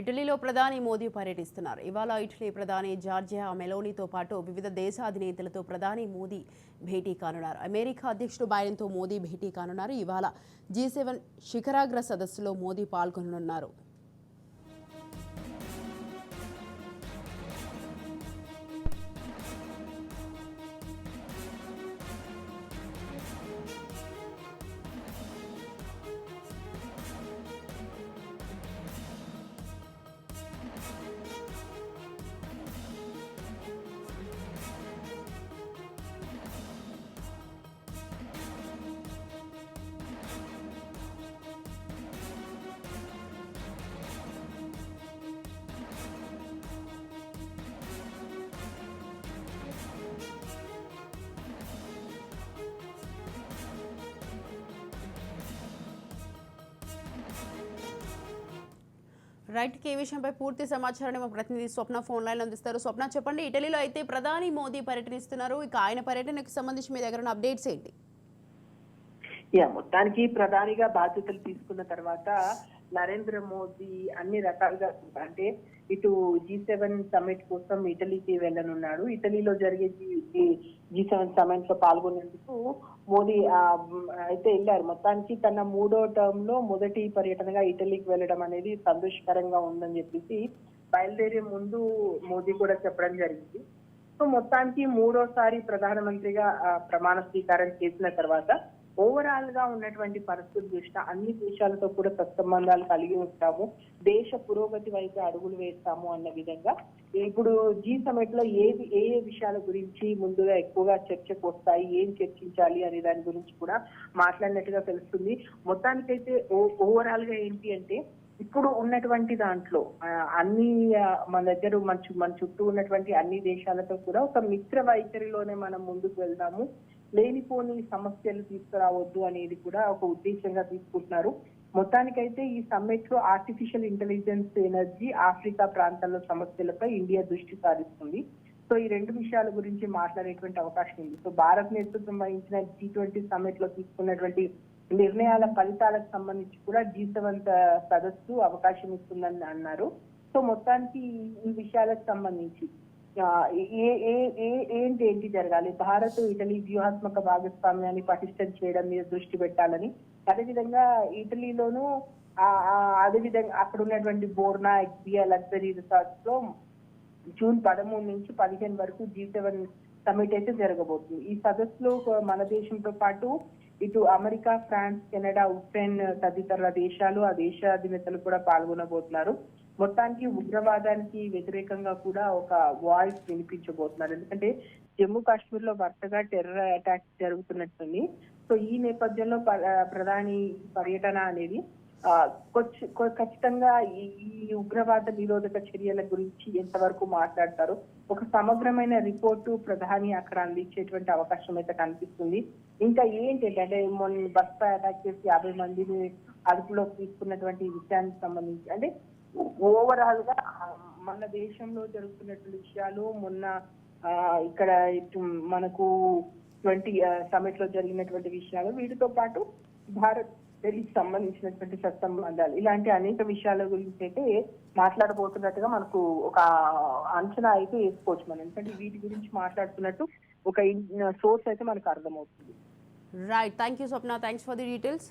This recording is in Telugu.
ఇటలీలో ప్రధాని మోదీ పర్యటిస్తున్నారు. ఇవాళ ఇటలీ ప్రధాని జార్జియా మెలోనీతో పాటు వివిధ దేశాధినేతలతో ప్రధాని మోదీ భేటీ కానున్నారు. అమెరికా అధ్యక్షుడు బైడెన్తో మోదీ భేటీ కానున్నారు. ఇవాళ జీ సెవెన్ శిఖరాగ్ర సదస్సులో మోదీ పాల్గొననున్నారు. రైట్ ఈ విషయంపై పూర్తి సమాచారాన్ని మా ప్రతినిధి స్వప్న ఫోన్ లైన్ అందిస్తారు. స్వప్న చెప్పండి. ఇటలీలో అయితే ప్రధాని మోదీ పర్యటనిస్తున్నారు ఇక ఆయన పర్యటనకు సంబంధించి మీ దగ్గర అప్డేట్స్ ఏంటి? యా మొత్తానికి ప్రధానిగా బాధ్యతలు తీసుకున్న తర్వాత నరేంద్ర మోదీ అన్ని రకాలుగా అంటే ఇటు జీ సెవెన్ సమ్మిట్ కోసం ఇటలీకి వెళ్ళనున్నాడు. ఇటలీలో జరిగే జీ సెవెన్ సమ్మిట్లో పాల్గొనేందుకు మోదీ అయితే వెళ్ళారు. మొత్తానికి తన మూడో టర్మ్లో మొదటి పర్యటనగా ఇటలీకి వెళ్ళడం అనేది సంతోషకరంగా ఉందని చెప్పేసి బయలుదేరే ముందు మోదీ కూడా చెప్పడం జరిగింది. సో మొత్తానికి మూడోసారి ప్రధానమంత్రిగా ప్రమాణ స్వీకారం చేసిన తర్వాత ఓవరాల్గా ఉన్నటువంటి పరిస్థితి దృష్ట్యా అన్ని దేశాలతో కూడా సత్సంబంధాలు కలిగి ఉంటాము. దేశ పురోగతి వైపు అడుగులు వేస్తాము అన్న విధంగా. ఇప్పుడు జీ సమిట్లో ఏది ఏ ఏ విషయాల గురించి ముందుగా ఎక్కువగా చర్చకు వస్తాయి ఏం చర్చించాలి అనే దాని గురించి కూడా మాట్లాడినట్టుగా తెలుస్తుంది. మొత్తానికైతే ఓవరాల్గా ఏంటి అంటే ఇప్పుడు ఉన్నటువంటి దాంట్లో అన్ని మన దగ్గర మన మన చుట్టూ ఉన్నటువంటి అన్ని దేశాలతో కూడా ఒక మిత్ర వైఖరిలోనే మనం ముందుకు వెళ్దాము. లేనిపోని సమస్యలు తీసుకురావద్దు అనేది కూడా ఒక ఉద్దేశంగా తీసుకుంటున్నారు. మొత్తానికైతే ఈ సమ్మిట్లో ఆర్టిఫిషియల్ ఇంటెలిజెన్స్ ఎనర్జీ ఆఫ్రికా ప్రాంతాల్లో సమస్యలపై ఇండియా దృష్టి సారిస్తుంది. సో ఈ రెండు విషయాల గురించి మాట్లాడేటువంటి అవకాశం ఉంది. సో భారత్ నేతృత్వం వహించిన జీ ట్వంటీ సమ్మిట్లో తీసుకున్నటువంటి నిర్ణయాల ఫలితాలకు సంబంధించి కూడా జీ సెవెన్ uh, సదస్సు అవకాశం ఇస్తుందని అన్నారు. సో మొత్తానికి ఈ- విషయాలకు సంబంధించి ఏంటి ఏంటి జరగాలి? భారత్ ఇటలీ వ్యూహాత్మక భాగస్వామ్యాన్ని పటిష్టం చేయడం మీద దృష్టి పెట్టాలని. అదేవిధంగా ఇటలీలోను అదేవిధంగా అక్కడ ఉన్నటువంటి బోర్నా ఎక్స్బియా లగ్జరీ రిసార్ట్స్లో జూన్ పదమూడు నుంచి పదిహేను వరకు జీ సెవెన్ సమిట్ అయితే జరగబోతుంది. ఈ సదస్సులో మన దేశంతో పాటు ఇటు అమెరికా ఫ్రాన్స్ కెనడా ఉక్రెయిన్ తదితర దేశాలు ఆ దేశ అధినేతలు కూడా పాల్గొనబోతున్నారు. మొత్తానికి ఉగ్రవాదానికి వ్యతిరేకంగా కూడా ఒక వాయిస్ వినిపించబోతున్నారు. ఎందుకంటే జమ్మూ కాశ్మీర్లో వరుసగా టెర్రర్ అటాక్స్ జరుగుతున్నట్టుంది. సో ఈ నేపథ్యంలో ప- ప్రధాని పర్యటన అనేది కొ- ఖచ్చితంగా ఈ ఉగ్రవాద నిరోధక చర్యల గురించి ఎంతవరకు మాట్లాడతారు ఒక సమగ్రమైన రిపోర్టు ప్రధాని అక్కడ అందించేటువంటి అవకాశం అయితే కనిపిస్తుంది. ఇంకా ఏంటి అంటే మొన్న బస్ పై అటాక్ చేసి యాభై మందిని అదుపులోకి తీసుకున్నటువంటి విషయానికి సంబంధించి అంటే ఓవరాల్గా మన దేశంలో జరుగుతున్నటువంటి విషయాలు మొన్న ఇక్కడ మనకు ట్వంటీ సమిట్లో జరిగినటువంటి విషయాలు వీటితో పాటు భారత్ ఢిల్లీకి సంబంధించినటువంటి సత్సంబంధాలు ఇలాంటి అనేక విషయాల గురించి అయితే మాట్లాడబోతున్నట్టుగా మనకు ఒక అంచనా అయితే వేసుకోవచ్చు మనం. ఎందుకంటే వీటి గురించి మాట్లాడుతున్నట్టు ఒక సోర్స్ అయితే మనకు అర్థమవుతుంది. Right thank you Swapna thanks for the details